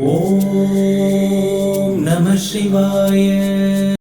ஓம் நம சிவாய.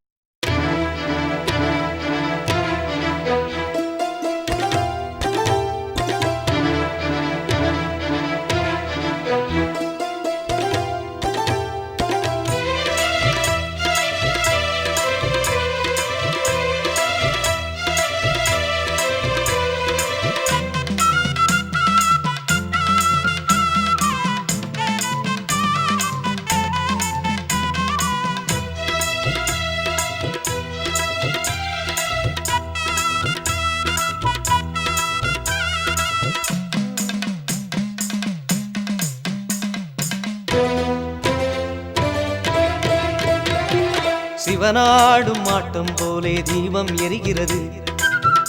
சிவனாடும் ஆட்டம் போலே தீபம் எரிகிறது.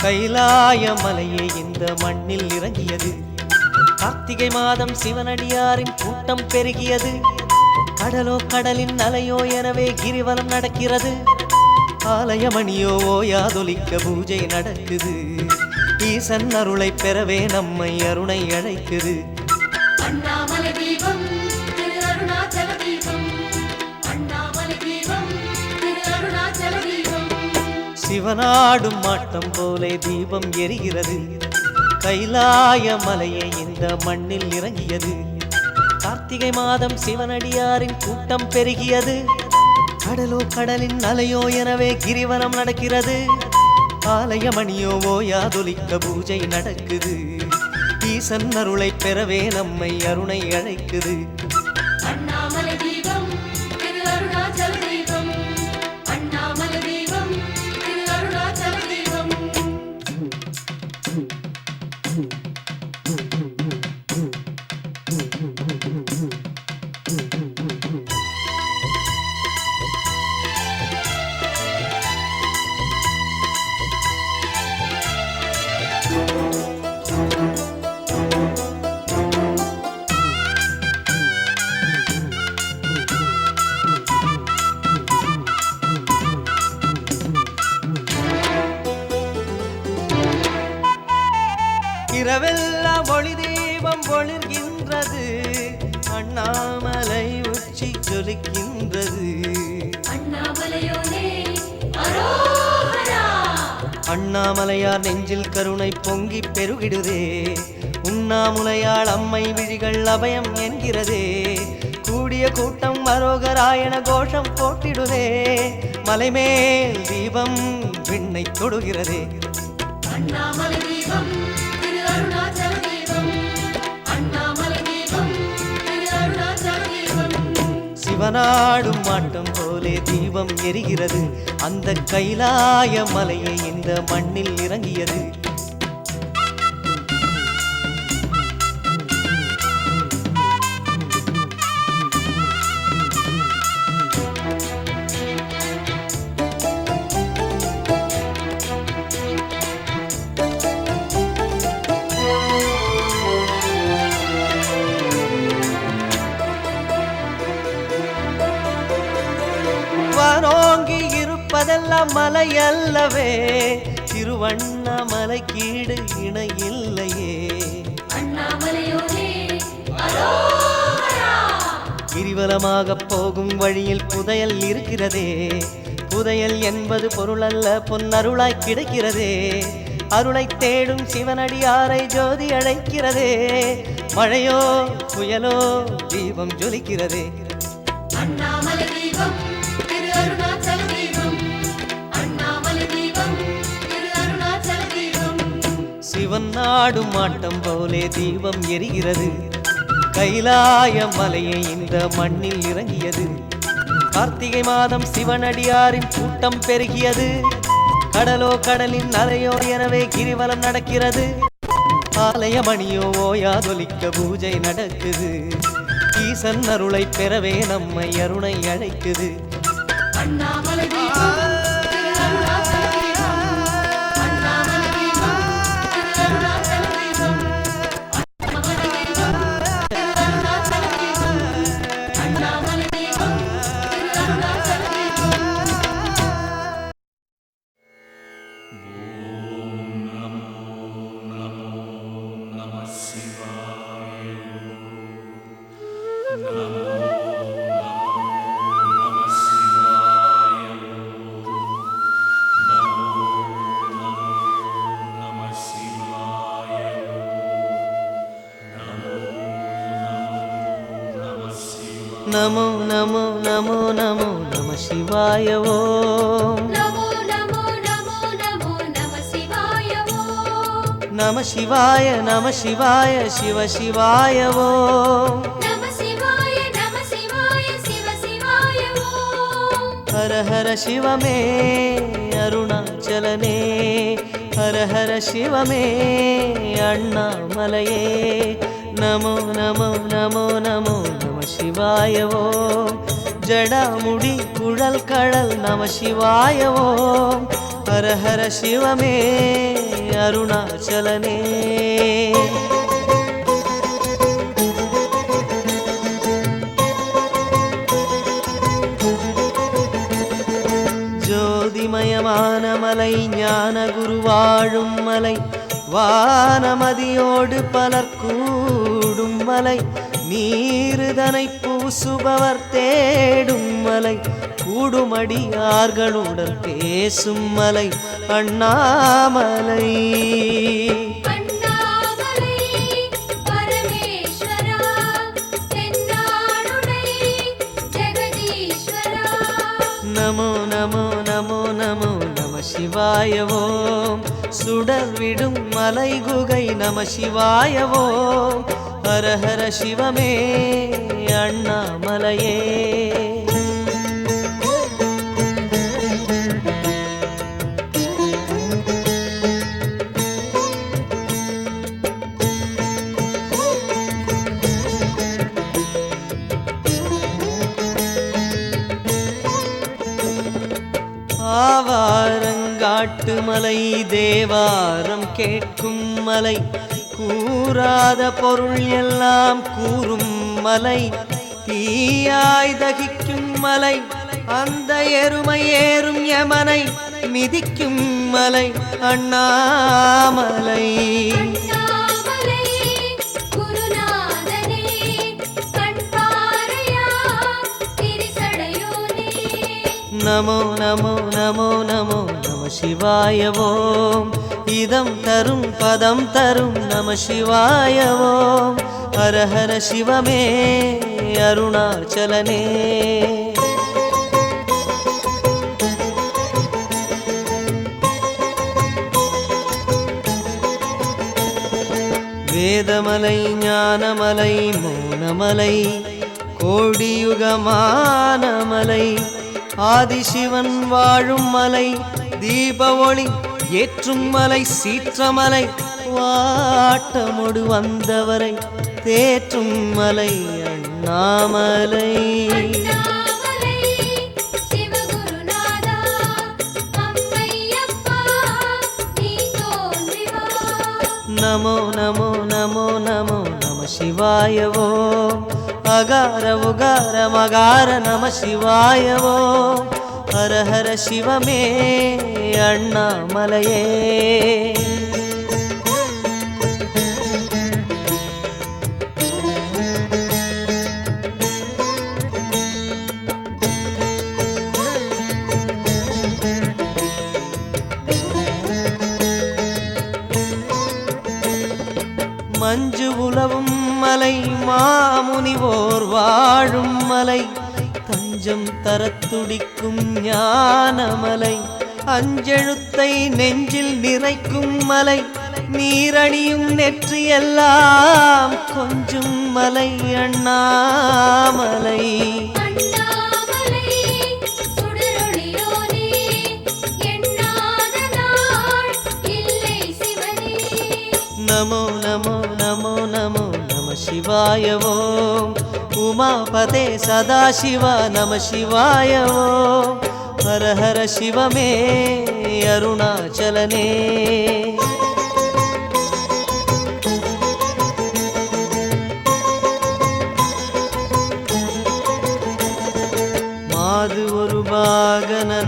கைலாய மலையே இந்த மண்ணில் இறங்கியது. கார்த்திகை மாதம் சிவனடியாரின் கூட்டம் பெருகியது. கடலோ கடலின் அலையோ எனவே கிரிவலம் நடக்கிறது. ஆலயமணியோ ஓயாதொலிக்க பூஜை நடக்குது. ஈசன் அருளை பெறவே நம்மை அருணை அழைக்குது. சிவனாடும் மாட்டம் போலே தீபம் எரிகிறது. கைலாய மலையை இந்த மண்ணில் இறங்கியது. கார்த்திகை மாதம் சிவனடியாரின் கூட்டம் பெருகியது. கடலோ கடலின் அலையோ எனவே கிரிவலம் நடக்கிறது. ஆலயமணியோ ஓயாதொலிக்க பூஜை நடக்குது. ஈசன் அருளை பெறவே நம்மை அருணை அழைக்குது. அண்ணாமலையார் நெஞ்சில் கருணை பொங்கி பெருகிடுதே. உண்ணாமுலையாள் அம்மை விழிகள் அபயம் என்கிறதே. கூடிய கூட்டம் மரோகராயண கோஷம் போட்டிடுதே. மலைமேல் தீபம் விண்ணை தொடுகிறதே. அண்ணாமலை தீபம் திரு அருணாச்சல தீபம். அண்ணாமலை தீபம் திரு அருணாச்சல தீபம். சிவனாடும் மாட்டம் போலே தீபம் எரிகிறது. அந்த கைலாய மலையை இந்த மண்ணில் இறங்கியது. இருப்பதெல்லாம் மலை அல்லவே திருவண்ணாமலை கீடு இணை இல்லையே. கிரிவலமாக போகும் வழியில் புதையல் இருக்கிறதே. புதையல் என்பது பொருளல்ல பொன்னருளாய் கிடைக்கிறதே. அருளை தேடும் சிவனடியாரை ஜோதி அழைக்கிறதே. மழையோ புயலோ தீபம் ஜொலிக்கிறதே. அண்ணாமலை தீபம் சிவன் நாடும் மாட்டம் போலே தீபம் எரிகிறது. கைலாய மலையை இந்த மண்ணில் இறங்கியது. கார்த்திகை மாதம் சிவனடியாரின் கூட்டம் பெருகியது. கடலோ கடலின் அலையோ எனவே கிரிவலம் நடக்கிறது. ஆலயமணியோ ஓயாதொலிக்க பூஜை நடக்குது. ஈசன் அருளை பெறவே நம்மை அருணை அழைக்குது. அண்ணாமலை नमो नमो नमो नमो नम शिवाय वो। नम शिवाय नम शिवाय शिव शिवाय वो। हर हर शिव मे अरुणाचलने। हर हर शिव मे अण्णामलये। நமோ நமோ நமோ நமோ நம சிவாயவோ. ஜடாமுடி குழல் கடல் நம சிவாயவோ. ஓம் ஹர ஹர சிவமே அருணாச்சலனே. ஜோதிமயமான மலை ஞான குருவாழும் மலை வானமதியோடு பலர் கூ கூடும் மலை நீருதனை பூசுபவர் தேடும் மலை கூடுமடியார்களுடன் பேசும் மலை அண்ணாமலை. நமோ நமோ நமோ நமோ நம சிவாய ஓம் சுடர் விடும் மலை குகை நம சிவாய ஹரஹர சிவமே அண்ணாமலையே. ஆவாரங்காட்டு மலை தேவாரம் கேட்கும் மலை. கூறாத பொருள் எல்லாம் கூறும் மலை. தீயாய் தகிக்கும் மலை. அந்த எருமை ஏறும் யமனை மிதிக்கும் மலை. அண்ணாமலை. நமோ நமோ நமோ நமோ நம சிவாய ஓம். இதம் தரும் பதம் தரும் நம சிவாயவோம் ஓம் ஹர ஹர சிவமே அருணாச்சலனே. வேதமலை ஞானமலை மௌனமலை கோடியுகமான மலை ஆதிசிவன் வாழும் மலை தீப ஒளி ஏற்றும் மலை சீற்றமலை வாட்டமொடு வந்தவரை தேற்றும் மலை அண்ணாமலை. நமோ நமோ நமோ நமோ நம சிவாயவோ. அகார உகார மகார நம சிவாயவோ. ஓம் ஹர ஹர சிவமே அண்ணாமலையே. மஞ்சு உலவும் மலை மாமுனிவோர் வாழும் மலை. தஞ்சம் தரத் துடிக்கும் ஞானமலை. அஞ்செழுத்தை நெஞ்சில் நிறைக்கும் மலை. நீரணியும் நெற்றியெல்லாம் கொஞ்சும் மலை அண்ணாமலை. நமோ நமோ நமோ நமோ நம சிவாய ஓம் உமாபதே சதாசிவ நம சிவாயவோ ஓம் ஹர ஹர சிவமே அருணாச்சலனே மாது ஒரு பாகனனமலை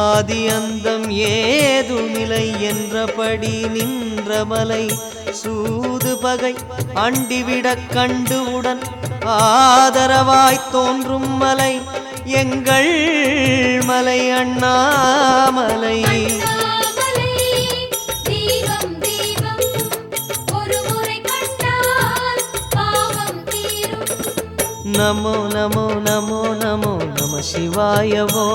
ஆதி அந்தம் ஏதுமில்லை என்றபடி நின்ற மலை சூது பகை அண்டிவிடக் கண்டுவுடன் ஆதரவாய் தோன்றும் மலை. எங்கள் மலை அண்ணாமலை. நமோ நமோ நமோ நமோ நம சிவாயவோ.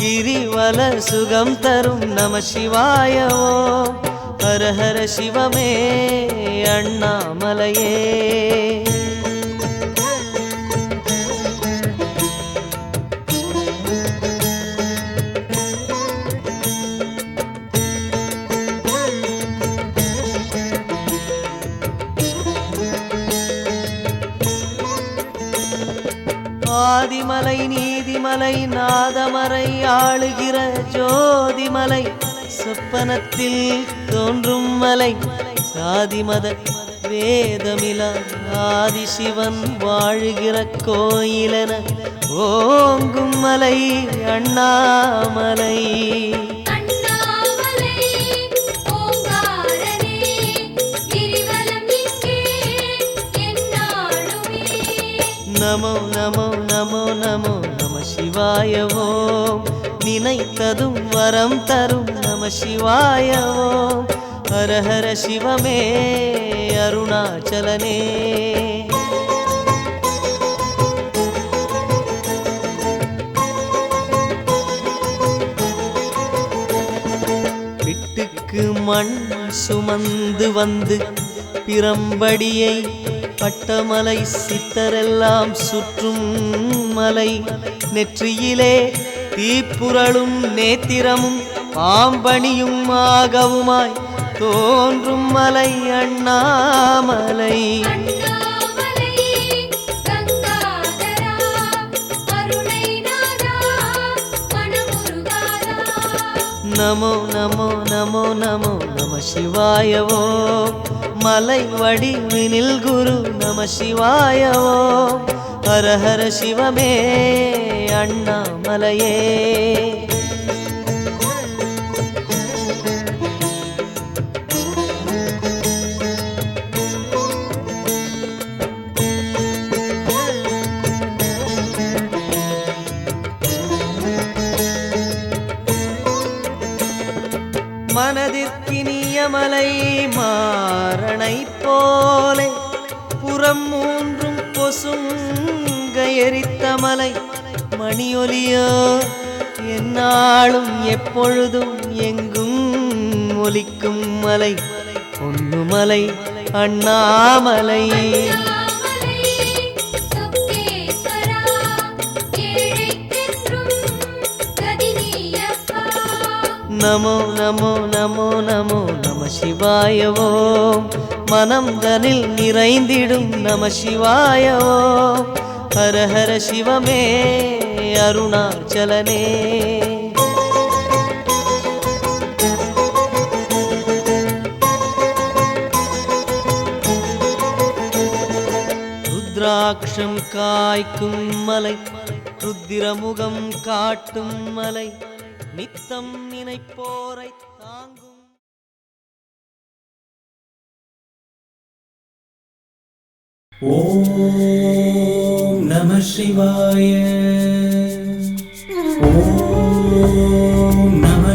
கிரிவல சுகம் தரும் நம சிவாயவோ. ஹர ஹர சிவமே அண்ணாமலையே ஆதிமலை நீதிமலை நாதமறை ஆளுகிற ஜோதிமலை சொப்பனத்தில் தோன்றும் மலை சாதிமத வேதமிலா. ஆதிசிவன் வாழுகிற கோயிலென ஓங்கும் மலை அண்ணாமலை. நமோ நமோ நமோ நமோ நம சிவாய ஓம். நினைத்ததும் வரம் தரும் நம சிவாய ஓம் ஹர ஹர சிவமே அருணாச்சலனே விட்டுக்கு மண் சுமந்து வந்து பிரம்படியை பட்டமலை சித்தரெல்லாம் சுற்றும் மலை. நெற்றியிலே தீப்புரளும் நேத்திரமும் பாம்பணியும் ஆகவுமாய் தோன்றும் மலை அண்ணாமலை. நமோ நமோ நமோ நமோ நம சிவாயவோ. மலை வடிவினில் குரு நம சிவாயவோ. ஹர ஹர சிவமே அண்ணாமலையே. மனதிற்கினிய மலை மாறனை போலே புறம் மூன்றும் பொசுங்க எரித்த மலை. மணியொலியோ என்னாலும் எப்பொழுதும் எங்கும் ஒலிக்கும் மலை. பொன்னுமலை அண்ணாமலை அண்ணாமலை. நமோ நமோ நமோ நமோ நம சிவாயவோ மனம் தனில் நிறைந்திடும் நம சிவாயவோ ஹர ஹர சிவமே அருணாச்சலனே ருத்ராட்சம் காய்க்கும் மலை ருத்திரமுகம் காட்டும் மலை. நித்தம் நினைப்போரை தாங்கும். ஓம் நம ஓம் நம